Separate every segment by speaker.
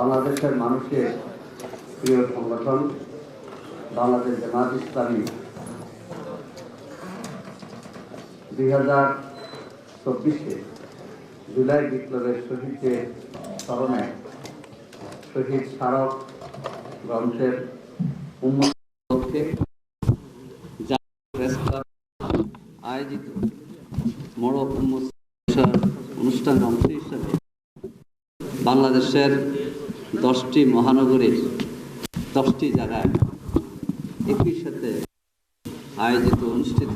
Speaker 1: বাংলাদেশের মানুষের প্রিয় সংগঠন বাংলাদেশ জামাত ইসলামী। দুই হাজার চব্বিশে জুলাই বিপ্লবের শহীদদের স্মরণে শহীদ স্মারক গ্রন্থের আয়োজিত মোড়ক অনুষ্ঠানের অংশ হিসাবে বাংলাদেশের দশটি মহানগরীর দশটি জায়গায় একই সাথে আয়োজিত, অনুষ্ঠিত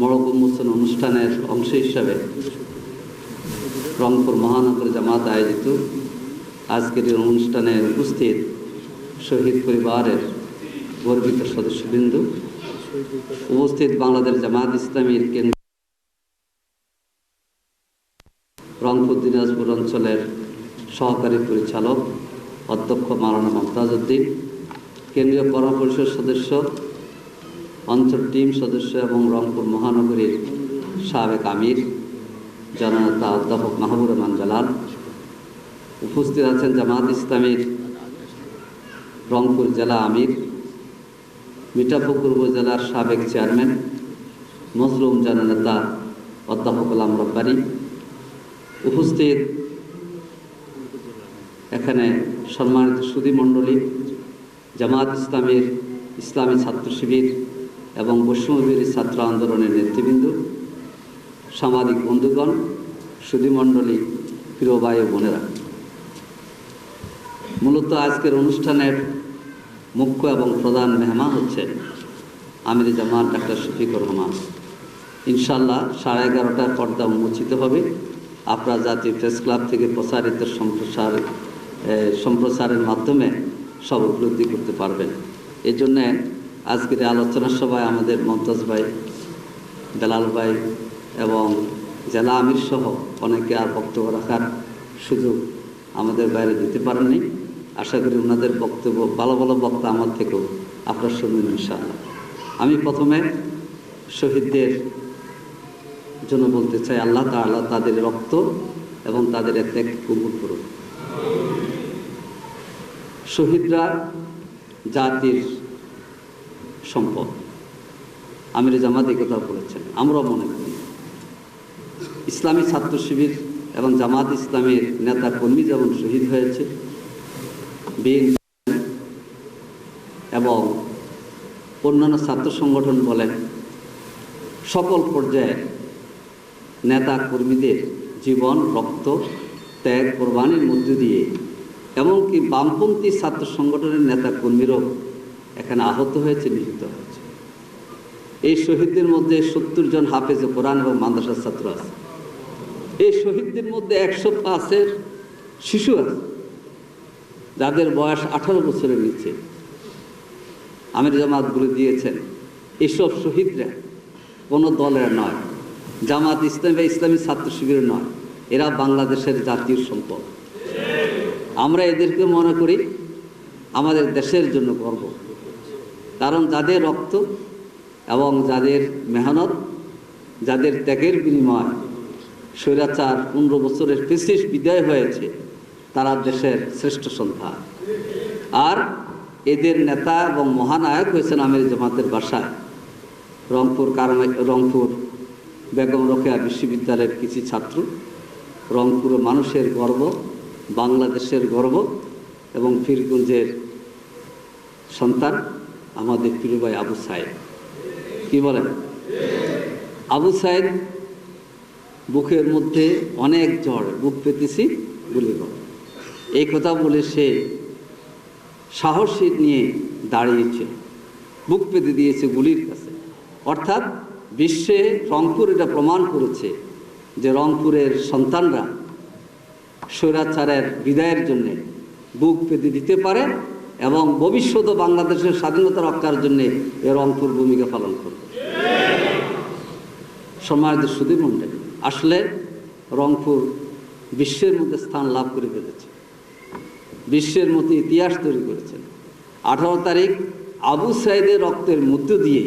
Speaker 1: মোড়ক উন্মোচন অনুষ্ঠানের অংশ হিসাবে রংপুর মহানগর জামাত আয়োজিত। আজকের এই অনুষ্ঠানে উপস্থিত শহীদ পরিবারের গর্বিত সদস্যবৃন্দ, উপস্থিত বাংলাদেশ জামাত ইসলামীর কেন্দ্র রংপুর দিনাজপুর অঞ্চলের সহকারী পরিচালক, অধ্যক্ষ মারানা মমতাজউদ্দিন, কেন্দ্রীয় কর্ম পরিষদ সদস্য, অঞ্চল টিম সদস্য এবং রংপুর মহানগরীর সাবেক আমির, জননেতা অধ্যাপক মাহবুর রহমান জালাল। উপস্থিত আছেন জামাত ইসলামীর রংপুর জেলা আমির, মিঠাপুকুর উপজেলার সাবেক চেয়ারম্যান, মজলুম জননেতা অধ্যাপক গোলাম রব্বানি। উপস্থিত এখানে সম্মানিত সুদী মণ্ডলী জামাত ইসলামের ইসলামী ছাত্র শিবির এবং বৈষ্ণবীর ছাত্র আন্দোলনের নেতৃবৃন্দ, সামাজিক বন্ধুগণ, সুধীমণ্ডলী, প্রিয় ভাই বোনেরা। মূলত আজকের অনুষ্ঠানের মুখ্য এবং প্রধান মেহমান হচ্ছেন আমির জামাত ডাক্তার শফিকুর রহমান। ইনশাল্লাহ সাড়ে এগারোটায় পর্দা উন্মোচিত হবে। আপনার জাতীয় প্রেস ক্লাব থেকে প্রসারিত সম্প্রসার এ, সম্প্রসারের মাধ্যমে সব উপলব্ধি করতে পারবেন। এই জন্যে আজকের আলোচনা সভায় আমাদের মমতাজ ভাই বেলাল ভাই এবং জেলা আমির সহ অনেকে আর বক্তব্য রাখার সুযোগ আমাদের বাইরে দিতে পারেননি। আশা করি ওনাদের বক্তব্য ভালো ভালো বক্তা আমার থেকেও আপনার শুনবেন ইনশাআল্লাহ। আমি প্রথমে শহীদদের জন্য বলতে চাই আল্লাহ তাআলা তাদের রক্ত এবং তাদের ত্যাগ কবুল করুন শহীদরা জাতির সম্পদ। আমির জামাত এই কথা বলেছেন। আমরাও মনে করি। ইসলামী ছাত্র শিবির এবং জামাত ইসলামের নেতা কর্মী যেমন শহীদ হয়েছে, বিএনপি এবং অন্যান্য ছাত্র সংগঠন বলেন, সকল পর্যায়ে নেতা কর্মীদের জীবন, রক্ত, ত্যাগ, কোরবানির মধ্য দিয়ে এমনকি বামপন্থী ছাত্র সংগঠনের নেতা কর্মীরাও এখানে আহত হয়েছে, নিহত হয়েছে। এই শহীদদের মধ্যে সত্তর জন হাফেজে কোরআন এবং মাদ্রাসার ছাত্র আছে। এই শহীদদের মধ্যে একশো পাঁচের শিশু আছে, যাদের বয়স আঠারো বছরের নিচে। আমির জামাত বলে দিয়েছেন, এসব শহীদরা কোনো দলের নয়, জামাত ইসলাম বা ইসলামী ছাত্র শিবিরের নয়, এরা বাংলাদেশের জাতীয় সম্পদ। আমরা এদেরকে মনে করি আমাদের দেশের জন্য গর্ব। কারণ যাদের রক্ত এবং যাদের মেহনত, যাদের ত্যাগের বিনিময় স্বৈরাচার পনেরো বছরের ফেসিস বিদায় হয়েছে, তারা দেশের শ্রেষ্ঠ সন্তান। আর এদের নেতা এবং মহানায়ক হয়েছেন আমির জামাতের বাসায়। রংপুর কারণ রংপুর বেগম রোকেয়া বিশ্ববিদ্যালয়ের কিছু ছাত্র। রংপুর মানুষের গর্ব। বাংলাদেশের গর্ব এবং ফিরগঞ্জের সন্তান আমাদের প্রিয় ভাই আবু সাহেব কি বলেন? আবু সাহেব বুকের মধ্যে অনেক জ্বর, বুক পেতেছি কর এই কথা বলে সে সাহসী নিয়ে দাঁড়িয়েছে, বুক পেতে দিয়েছে গুলির কাছে। অর্থাৎ বিশ্বে রংপুর এটা প্রমাণ করেছে যে রংপুরের সন্তানরা স্বৈরাচারের বিদায়ের জন্যে বুক পেতে দিতে পারে এবং ভবিষ্যতে বাংলাদেশের স্বাধীনতা রক্ষার জন্যে এ রংপুর ভূমিকা পালন করবে। সম্মানিত সুদী মণ্ডল আসলে রংপুর বিশ্বের মধ্যে স্থান লাভ করে ফেলেছে। বিশ্বের মধ্যে ইতিহাস তৈরি করেছেন আঠারো তারিখ আবু সাইদের রক্তের মধ্য দিয়ে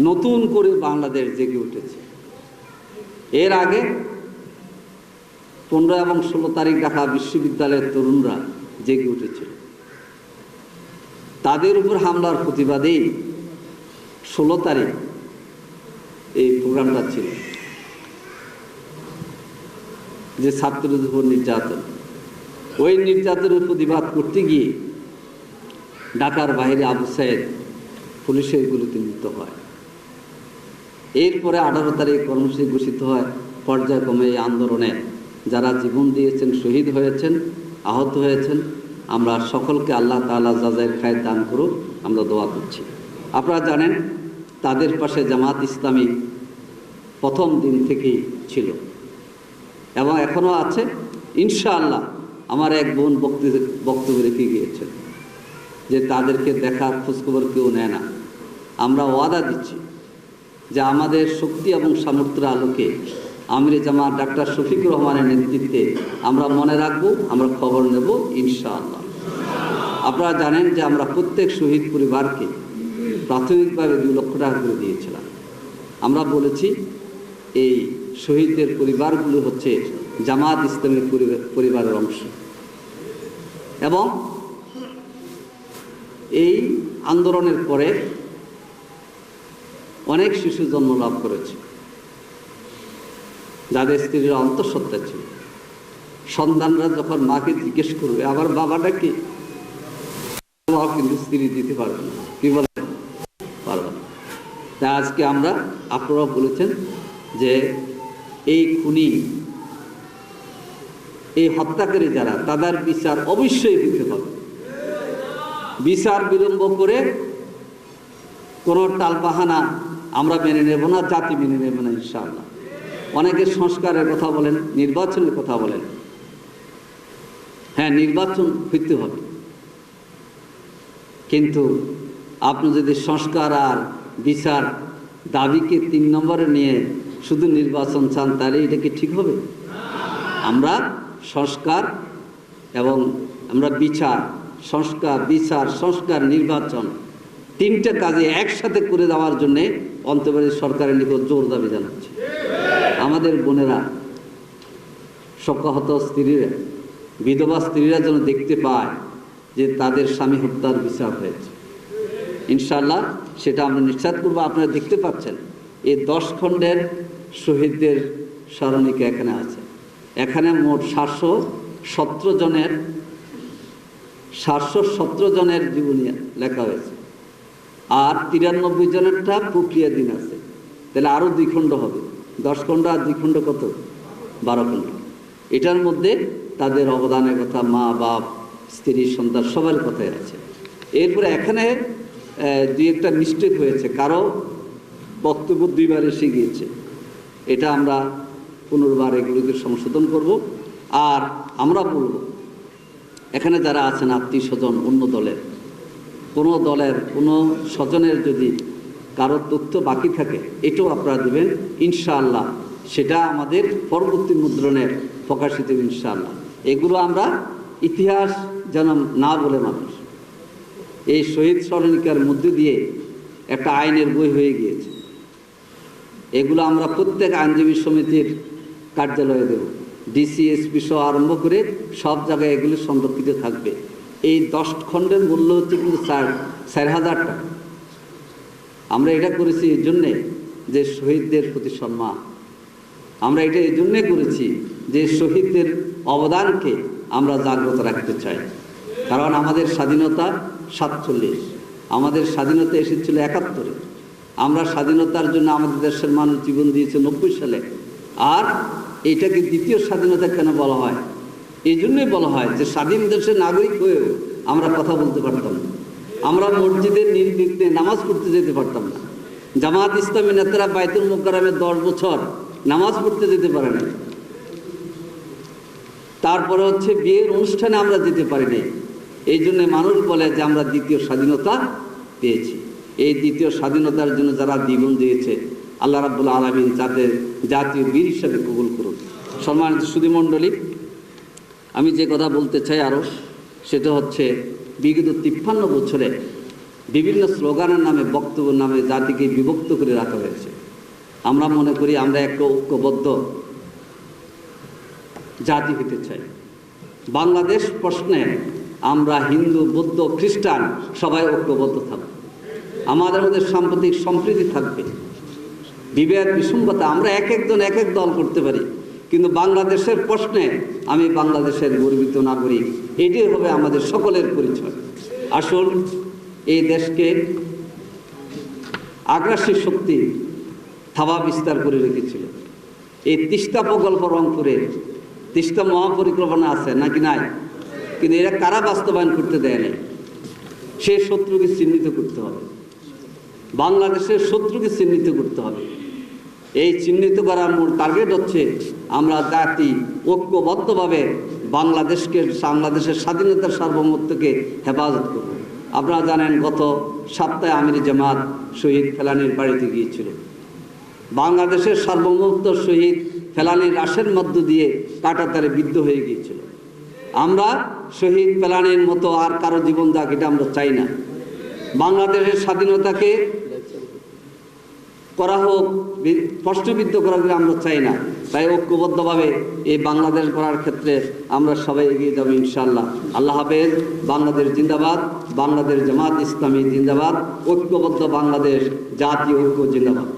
Speaker 1: নতুন করে বাংলাদেশ জেগে উঠেছে। এর আগে পনেরো এবং ষোলো তারিখ ঢাকা বিশ্ববিদ্যালয়ের তরুণরা জেগে উঠেছিল। তাদের উপর হামলার প্রতিবাদেই ষোলো তারিখ এই প্রোগ্রামটা ছিল। যে ছাত্রদের উপর নির্যাতন। ওই নির্যাতনের প্রতিবাদ করতে গিয়ে ঢাকার বাইরে আবু সাইদ পুলিশের গুলিতে মৃত হয়। এরপরে আঠারো তারিখ কর্মসূচি ঘোষিত হয়। পর্যায়ক্রমে এই আন্দোলনে যারা জীবন দিয়েছেন, শহীদ হয়েছেন, আহত হয়েছেন, আমরা সকলকে আল্লাহ তাআলা জাজাইর খায় দান করুক, আমরা দোয়া করছি। আপনারা জানেন, তাদের পাশে জামাত ইসলামী প্রথম দিন থেকেই ছিল। এবং এখনও আছে। ইনশাআল্লাহ আমার এক বোন বক্তব্য রেখে গিয়েছেন যে তাদেরকে দেখার খোঁজখবর কেউ নেয় না। আমরা ওয়াদা দিচ্ছি যে আমাদের শক্তি এবং সামর্থ্যের আলোকে আমিরে জামাত ডাক্তার শফিকুর রহমানের নেতৃত্বে আমরা মনে রাখব, আমরা খবর নেব, ইনশাআল্লাহ। আপনারা জানেন যে আমরা প্রত্যেক শহীদ পরিবারকে প্রাথমিকভাবে দু লক্ষ টাকা করে দিয়েছিলাম। আমরা বলেছি, এই শহীদদের পরিবারগুলো হচ্ছে জামাত ইসলামের পরিবার- পরিবারের অংশ। এবং এই আন্দোলনের পরে অনেক শিশু জন্ম লাভ করেছে। যাদের স্ত্রীরা অন্তঃসত্ত্বা ছিল। সন্তানরা যখন মাকে জিজ্ঞেস করবে, আমার বাবাটা কি? বাবা কিন্তু স্ত্রী দিতে পারবে না। কি বলে? পারবে না। তা আজকে আমরা আপনারা বলেছেন যে এই খুনি, এই হত্যাকারী যারা, তাদের বিচার অবশ্যই হতে হবে। বিচার বিলম্ব করে কোনো টালবাহানা আমরা মেনে নেব না, জাতি মেনে নেব না, ইনশাআল্লাহ। অনেকে সংস্কারের কথা বলেন, নির্বাচনের কথা বলেন। হ্যাঁ নির্বাচন হইতে হবে। কিন্তু আপনি যদি সংস্কার আর বিচার দাবিকে তিন নম্বরে নিয়ে শুধু নির্বাচন চান, তাহলে এটা কি ঠিক হবে? আমরা সংস্কার এবং আমরা বিচার, সংস্কার বিচার, সংস্কার, নির্বাচন তিনটা কাজে একসাথে করে দেওয়ার জন্যে অন্তর্বর্তী সরকারের নিকট জোর দাবি জানাচ্ছি। আমাদের বোনেরা, শোকাহত স্ত্রীরা, বিধবা স্ত্রীরা যেন দেখতে পায় যে তাদের স্বামী হত্যার বিচার হয়েছে। ইনশাল্লাহ সেটা আমরা নিশ্চিত করব। আপনারা দেখতে পাচ্ছেন, এই দশ খণ্ডের শহীদদের স্মরণিকা এখানে আছে। এখানে মোট সাতশো সতেরো জনের, সাতশো সতেরো জনের জীবনী লেখা হয়েছে। আর তিরানব্বই জনেরটা প্রক্রিয়া দিন আছে। তাহলে আরও দুই খণ্ড হবে। দশ খণ্ড আর দুই খণ্ড কত? বারো খণ্ড। এটার মধ্যে তাদের অবদানের কথা মা, বাপ, স্ত্রী, সন্তান সবার কথাই আছে। এরপরে এখানে দুই একটা মিস্টেক হয়েছে। কারও বক্তব্য দুইবার এসে গিয়েছে। এটা আমরা পুনর্বার এগুলোকে সংশোধন করব। আর আমরা বলব, এখানে যারা আছেন আত্মীয় স্বজন অন্য দলের, কোনো দলের, কোনো স্বজনের যদি কারও তথ্য বাকি থাকে, এটাও আপনারা দেবেন, ইনশাআল্লাহ। সেটা আমাদের পরবর্তী মুদ্রণের প্রকাশিত ইনশাআল্লাহ। এগুলো আমরা ইতিহাস যেন না বলে মানুষ। এই শহীদ স্মরণিকার মধ্যে দিয়ে একটা আইনের বই হয়ে গিয়েছে। এগুলো আমরা প্রত্যেক আইনজীবী সমিতির কার্যালয়ে দেব। ডিসিএসপি সহ আরম্ভ করে সব জায়গায় এগুলো সংরক্ষিত থাকবে। এই দশ খণ্ডের মূল্য হচ্ছে কিন্তু চার চার হাজার টাকা। আমরা এটা করেছি এই জন্যে যে শহীদদের প্রতি সম্মান। আমরা এটা এই জন্যে করেছি যে শহীদদের অবদানকে আমরা জাগ্রত রাখতে চাই। কারণ আমাদের স্বাধীনতা সাতচল্লিশ, আমাদের স্বাধীনতা এসেছিল একাত্তরে। আমরা স্বাধীনতার জন্য আমাদের দেশের মানুষ জীবন দিয়েছে নব্বই সালে। আর এটাকে দ্বিতীয় স্বাধীনতা কেন বলা হয়? এই জন্যই বলা হয় যে স্বাধীন দেশের নাগরিক হয়েও আমরা কথা বলতে পারতাম না। আমরা মসজিদের নির্বিঘ্নে নামাজ পড়তে যেতে পারতাম না। জামাত ইসলামী নেতারা বাইতুল মোকারামে দশ বছর নামাজ পড়তে যেতে পারে না তারপরে হচ্ছে বিয়ের অনুষ্ঠানে আমরা যেতে পারিনি এই জন্য মানুষ বলে যে আমরা দ্বিতীয় স্বাধীনতা পেয়েছি। এই দ্বিতীয় স্বাধীনতার জন্য যারা দ্বিগুণ দিয়েছে, আল্লাহ রাবুল আলমিন যাদের জাতীয় বীর হিসাবে কবুল করুন সম্মানিত সুধীমণ্ডলী আমি যে কথা বলতে চাই আরও সেটা হচ্ছে বিগত তিপ্পান্ন বছরে বিভিন্ন স্লোগানের নামে বক্তব্যের নামে জাতিকে বিভক্ত করে রাখা হয়েছে। আমরা মনে করি আমরা একটা ঐক্যবদ্ধ জাতি হতে চাই। বাংলাদেশ প্রশ্নে আমরা হিন্দু, বৌদ্ধ, খ্রিস্টান সবাই ঐক্যবদ্ধ থাকব। আমাদের মধ্যে সাম্প্রতিক সম্প্রীতি থাকবে। বিভেদ বিসঙ্গতা আমরা এক একজন এক এক দল করতে পারি। কিন্তু বাংলাদেশের প্রশ্নে আমি বাংলাদেশের গর্বিত নাগরিক। এটাই হবে আমাদের সকলের পরিচয়। আসুন, এই দেশকে আগ্রাসী শক্তি থাবা বিস্তার করে রেখেছিল। এই তিস্তা প্রকল্প রংপুরে, তিস্তা মহাপরিকল্পনা আছে নাকি নাই? কিন্তু এরা কারা বাস্তবায়ন করতে দেয় নাই? সে শত্রুকে চিহ্নিত করতে হবে। বাংলাদেশের শত্রুকে চিহ্নিত করতে হবে। এই চিহ্নিত করার মূল টার্গেট হচ্ছে আমরা জাতি ঐক্যবদ্ধভাবে বাংলাদেশকে, বাংলাদেশের স্বাধীনতার সার্বভৌমত্বকে হেফাজত করব। আপনারা জানেন গত সপ্তাহে আমির জামাত শহীদ ফেলানির বাড়িতে গিয়েছিল। বাংলাদেশের সার্বভৌমত্ব শহীদ ফেলানির রাশের মধ্য দিয়ে কাটাতারে বিদ্ধ হয়ে গিয়েছিল। আমরা শহীদ ফেলানির মতো আর কারও জীবন যাক এটা আমরা চাই না। বাংলাদেশের স্বাধীনতাকে করা হোক কষ্টবিদ্ধ করা হোক আমরা চাই না। তাই ঐক্যবদ্ধভাবে এই বাংলাদেশ করার ক্ষেত্রে আমরা সবাই এগিয়ে যাব ইনশাল্লাহ আল্লাহ হাফেজ, বাংলাদেশ জিন্দাবাদ, বাংলাদেশ জামাত ইসলামী জিন্দাবাদ, ঐক্যবদ্ধ বাংলাদেশ জাতীয় ঐক্য জিন্দাবাদ।